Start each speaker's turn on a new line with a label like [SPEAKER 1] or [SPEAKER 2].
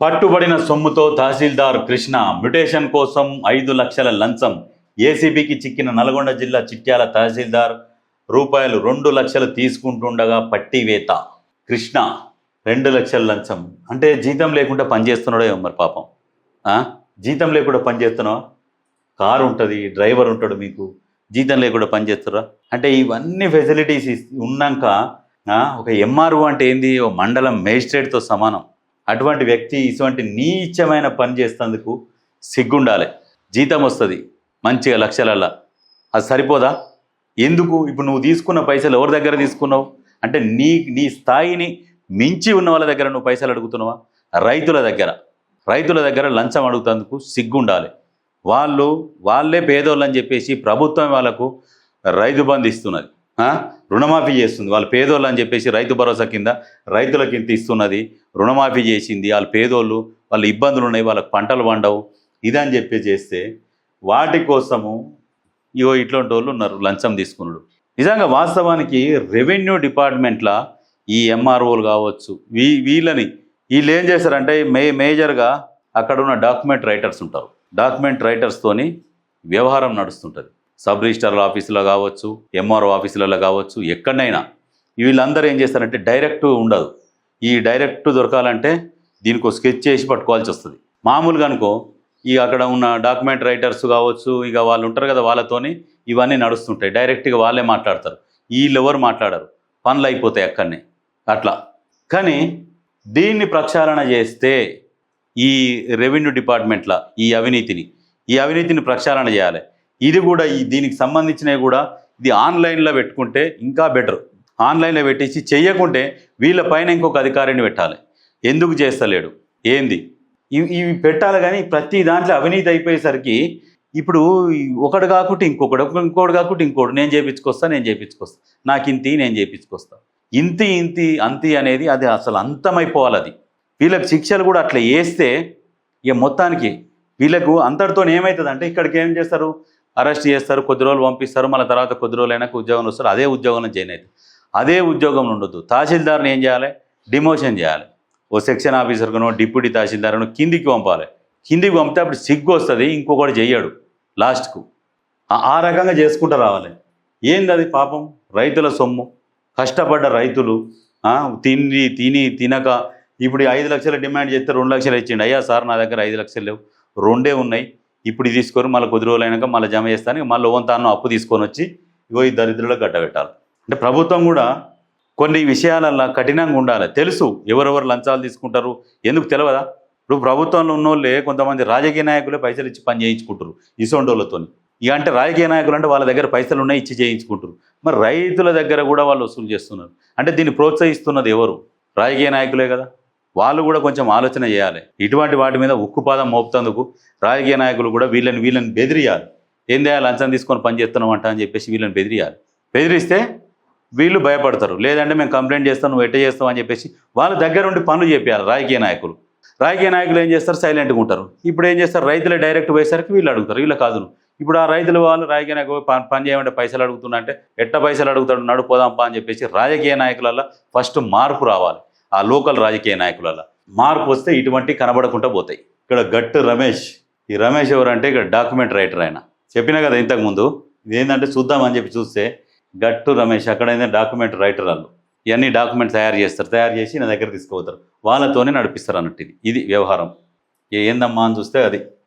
[SPEAKER 1] పట్టుబడిన సొమ్ముతో తహసీల్దార్ కృష్ణ మ్యుటేషన్ కోసం ఐదు లక్షల లంచం. ఏసీబీకి చిక్కిన నల్గొండ జిల్లా చిట్యాల తహసీల్దార్ రూపాయలు రెండు లక్షలు తీసుకుంటుండగా పట్టివేత. కృష్ణ రెండు లక్షల లంచం. అంటే జీతం లేకుండా పనిచేస్తున్నాడో ఏమో మరి పాపం. జీతం లేకుండా పనిచేస్తున్నావా? కారు ఉంటుంది డ్రైవర్ ఉంటాడు మీకు. జీతం లేకుండా పనిచేస్తారా? అంటే ఇవన్నీ ఫెసిలిటీస్ ఇస్- ఉన్నాక ఒక ఎంఆర్ఓ అంటే ఏంది? ఓ మండలం మేజిస్ట్రేట్తో సమానం. అటువంటి వ్యక్తి ఇటువంటి నీచమైన పని చేసినందుకు సిగ్గుండాలి. జీతం వస్తుంది మంచిగా లక్షలల్లా. అది సరిపోదా? ఎందుకు? ఇప్పుడు నువ్వు తీసుకున్న పైసలు ఎవరి దగ్గర తీసుకున్నావు? అంటే నీ నీ స్థాయిని మించి ఉన్న వాళ్ళ దగ్గర నువ్వు పైసలు అడుగుతున్నావా? రైతుల దగ్గర. రైతుల దగ్గర లంచం అడుగుతందుకు సిగ్గుండాలి. వాళ్ళు వాళ్ళే పేదోళ్ళని చెప్పేసి ప్రభుత్వం వాళ్ళకు రైతు బంధు ఇస్తున్నది. రుణమాఫీ చేస్తుంది. వాళ్ళు పేదోళ్ళు అని చెప్పేసి రైతు భరోసా కింద రైతులకి ఇంత ఇస్తున్నది. రుణమాఫీ చేసింది. వాళ్ళు పేదోళ్ళు వాళ్ళ ఇబ్బందులు ఉన్నాయి వాళ్ళకి పంటలు పండవు. ఇదని చెప్పి చేస్తే వాటి కోసము ఇగో ఇట్లాంటి వాళ్ళు ఉన్నారు లంచం తీసుకున్నాడు నిజంగా వాస్తవానికి రెవెన్యూ డిపార్ట్మెంట్ల ఈ ఎంఆర్ఓలు కావచ్చు వీ వీళ్ళని వీళ్ళు ఏం చేస్తారంటే మే మేజర్గా అక్కడ ఉన్న డాక్యుమెంట్ రైటర్స్ ఉంటారు. డాక్యుమెంట్ రైటర్స్తోని వ్యవహారం నడుస్తుంటుంది. సబ్ రిజిస్టార్ల ఆఫీసులో కావచ్చు ఎంఆర్ఓ ఆఫీసులలో కావచ్చు ఎక్కడైనా. వీళ్ళందరూ ఏం చేస్తారంటే డైరెక్ట్ ఉండదు. ఈ డైరెక్ట్ దొరకాలంటే దీనికి ఒక స్కెచ్ చేసి పట్టుకోవాల్సి వస్తుంది. మామూలుగా అనుకో ఈ అక్కడ ఉన్న డాక్యుమెంట్ రైటర్స్ కావచ్చు ఇక వాళ్ళు ఉంటారు కదా వాళ్ళతోని ఇవన్నీ నడుస్తుంటాయి. డైరెక్ట్గా వాళ్ళే మాట్లాడతారు. వీళ్ళు ఎవరు మాట్లాడరు. పనులు అయిపోతాయి అక్కడనే. అట్లా. కానీ దీన్ని ప్రక్షాళన చేస్తే ఈ రెవెన్యూ డిపార్ట్మెంట్ల ఈ అవినీతిని ఈ అవినీతిని ప్రక్షాళన చేయాలి. ఇది కూడా ఈ దీనికి సంబంధించినవి కూడా ఇది ఆన్లైన్లో పెట్టుకుంటే ఇంకా బెటర్. ఆన్లైన్లో పెట్టేసి చెయ్యకుంటే వీళ్ళ పైన ఇంకొక అధికారిని పెట్టాలి. ఎందుకు చేస్తలేడు? ఏంది? ఇవి ఇవి పెట్టాలి కానీ ప్రతి దాంట్లో అవినీతి అయిపోయేసరికి ఇప్పుడు ఒకడు కాకుండా ఇంకొకడు ఇంకోటి కాకుండా ఇంకోటి నేను చేయించుకొస్తా నేను చేయించుకొస్తా నాకు ఇంతి నేను చేయించుకొస్తా ఇంతి ఇంతి అంతి అనేది అది అసలు అంతమైపోవాలి అది. వీళ్ళకి శిక్షలు కూడా అట్లా వేస్తే ఇక మొత్తానికి వీళ్ళకు అంతటితో ఏమవుతుంది అంటే ఇక్కడికి ఏం చేస్తారు? అరెస్ట్ చేస్తారు కొద్ది రోజులు పంపిస్తారు మళ్ళీ తర్వాత కొద్ది రోజులు ఉద్యోగం వస్తారు అదే ఉద్యోగంలో జాయిన్ అవుతుంది అదే ఉద్యోగం ఉండొద్దు. తహసీల్దార్ని ఏం చేయాలి? డిమోషన్ చేయాలి. ఓ సెక్షన్ ఆఫీసర్గానో డిప్యూటీ తహసీల్దార్ను కిందికి పంపాలి. కిందికి పంపితే అప్పుడు సిగ్గు వస్తుంది ఇంకొకటి చెయ్యడు లాస్ట్కు. ఆ- రకంగా చేసుకుంటూ రావాలి. ఏంది అది పాపం? రైతుల సొమ్ము. కష్టపడ్డ రైతులు తిని తిని తినక ఇప్పుడు ఐదు లక్షలు డిమాండ్ చేస్తే రెండు లక్షలు ఇచ్చిండు. అయ్యా సార్ నా దగ్గర ఐదు లక్షలు లేవు. రెండే ఉన్నాయి. ఇప్పుడు తీసుకొని మళ్ళీ కొద్ది రోజులు అయినాక మళ్ళీ జమ చేస్తాను మళ్ళీ ఓన్ తాను అప్పు తీసుకొని వచ్చి ఇగో ఈ దరిద్రులకు గడ్డబెట్టాలి అంటే ప్రభుత్వం కూడా కొన్ని విషయాలల్లో కఠినంగా ఉండాలి. తెలుసు ఎవరెవరు లంచాలు తీసుకుంటారు ఎందుకు తెలియదా ఇప్పుడు ప్రభుత్వంలో ఉన్నోళ్ళే కొంతమంది రాజకీయ నాయకులే పైసలు ఇచ్చి పని చేయించుకుంటారు ఇసోండోళ్ళతో ఇక అంటే రాజకీయ నాయకులు అంటే వాళ్ళ దగ్గర పైసలు ఉన్నాయి ఇచ్చి చేయించుకుంటారు. మరి రైతుల దగ్గర కూడా వాళ్ళు వసూలు చేస్తున్నారు. అంటే దీన్ని ప్రోత్సహిస్తున్నది ఎవరు? రాజకీయ నాయకులే కదా. వాళ్ళు కూడా కొంచెం ఆలోచన చేయాలి. ఇటువంటి వాటి మీద ఉక్కుపాదం మోపుతందుకు రాజకీయ నాయకులు కూడా వీళ్ళని వీళ్ళని బెదిరియాలి. ఏం చేయాలి? లంచం తీసుకొని పని చేస్తున్నాం అంట అని చెప్పేసి వీళ్ళని బెదిరియాలి. బెదిరిస్తే వీళ్ళు భయపడతారు. లేదంటే మేము కంప్లైంట్ చేస్తాం నువ్వు ఎట్ట చేస్తావు అని చెప్పేసి వాళ్ళ దగ్గర ఉండి పనులు చెప్పాలి రాజకీయ నాయకులు. రాజకీయ నాయకులు ఏం చేస్తారు? సైలెంట్గా ఉంటారు. ఇప్పుడు ఏం చేస్తారు? రైతులే డైరెక్ట్ పోయేసరికి వీళ్ళు అడుగుతారు. వీళ్ళ కాదు ఇప్పుడు ఆ రైతులు వాళ్ళు రాజకీయ నాయకులు పని పని చేయమంటే పైసలు అడుగుతున్నా అంటే ఎట్ట పైసలు అడుగుతాడు? నడు పోదాంపా అని చెప్పేసి రాజకీయ నాయకులలో ఫస్ట్ మార్పు రావాలి. ఆ లోకల్ రాజకీయ నాయకులలో. మార్పు వస్తే ఇటువంటి కనబడకుండా పోతాయి. ఇక్కడ గట్టు రమేష్. ఈ రమేష్ ఎవరంటే ఇక్కడ డాక్యుమెంట్ రైటర్ ఆయన. చెప్పినా కదా ఇంతకుముందు ఇదేంటంటే చూద్దామని చెప్పి చూస్తే గట్టు రమేష్ అక్కడైతే డాక్యుమెంట్ రైటర్ వాళ్ళు. ఇవన్నీ డాక్యుమెంట్ తయారు చేస్తారు. తయారు చేసి నా దగ్గర తీసుకుపోతారు. వాళ్ళతోనే నడిపిస్తారు అన్నట్టు ఇది. ఇది వ్యవహారం. ఏందమ్మా అని చూస్తే అది.